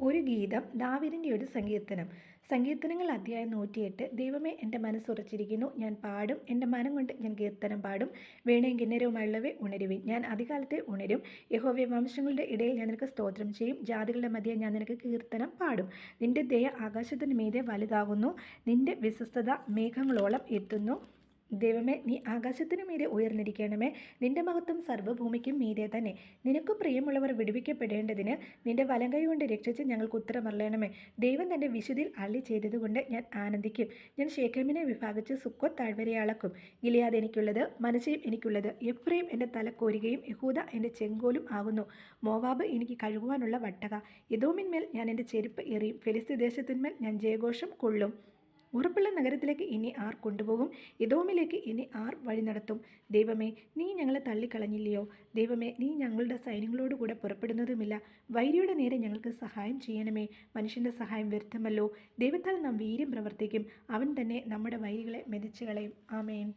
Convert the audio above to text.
ഒരു ഗീതം ദാവിദിന്റെ ഒരു സങ്കീർത്തനം. സങ്കീർത്തനങ്ങൾ അധ്യായം നൂറ്റിയെട്ട്. ദൈവമേ എന്റെ മനസ്സുറച്ചിരിക്കുന്നു ഞാൻ പാടും. എന്റെ മനം കൊണ്ട് ഞാൻ കീർത്തനം പാടും. വീണയും കിന്നരവുമുള്ളവേ ഉണരുവിൻ. ഞാൻ അധികാലത്തെ ഉണരും. യഹോവ്യ വംശങ്ങളുടെ ഇടയിൽ ഞാൻ നിനക്ക് സ്തോത്രം ചെയ്യും. ജാതികളുടെ മധ്യേ ഞാൻ നിനക്ക് കീർത്തനം പാടും. നിന്റെ ദയ ആകാശത്തിന് മീതെ വലുതാകുന്നു. നിന്റെ വിശ്വസ്തത മേഘങ്ങളോളം എത്തുന്നു. ദൈവമേ നീ ആകാശത്തിനു മീതെ ഉയർന്നിരിക്കണമേ. നിന്റെ മഹത്വം സർവഭൂമിക്കും മീതെ തന്നെ. നിനക്ക് പ്രിയമുള്ളവർ വിടുവിക്കപ്പെടേണ്ടതിന് നിന്റെ വലം കൈ കൊണ്ട് രക്ഷിച്ച് ഞങ്ങൾക്ക് ഉത്തരമറിയണമേ ദൈവം തന്റെ വിശുദ്ധിൽ അള്ളി ചെയ്തതുകൊണ്ട് ഞാൻ ആനന്ദിക്കും. ഞാൻ ശേഖമിനെ വിഭാഗിച്ച് സുക്കോ താഴ്വരയെ അളക്കും ഗിലിയാദ് എനിക്കുള്ളത് മനസ്സയും എനിക്കുള്ളത്. എഫ്രയും എന്റെ തല കോരുകയും യഹൂദ എന്റെ ചെങ്കോലും ആകുന്നു. മോവാബ് എനിക്ക് കഴുകുവാനുള്ള വട്ടക. യദോമിന്മേൽ ഞാൻ എന്റെ ചെരുപ്പ് എറിയും. ഫെലിസ്തീ ദേശത്തിന്മേൽ ഞാൻ ജയഘോഷം കൊള്ളും. ഉറപ്പുള്ള നഗരത്തിലേക്ക് ഇനി ആർ കൊണ്ടുപോകും. ഇതോമിലേക്ക് ഇനി ആർ വഴി നടത്തും. ദൈവമേ നീ ഞങ്ങളെ തള്ളിക്കളഞ്ഞില്ലയോ? ദൈവമേ നീ ഞങ്ങളുടെ സൈന്യങ്ങളോടുകൂടെ പുറപ്പെടുന്നതുമില്ല. വൈരിയുടെ നേരെ ഞങ്ങൾക്ക് സഹായം ചെയ്യണമേ. മനുഷ്യന്റെ സഹായം വ്യർത്ഥമല്ലോ. ദൈവത്താൽ നാം വീര്യം പ്രവർത്തിക്കും. അവൻ തന്നെ നമ്മുടെ വൈരികളെ മെതിച്ചു കളയും. ആമേൻ.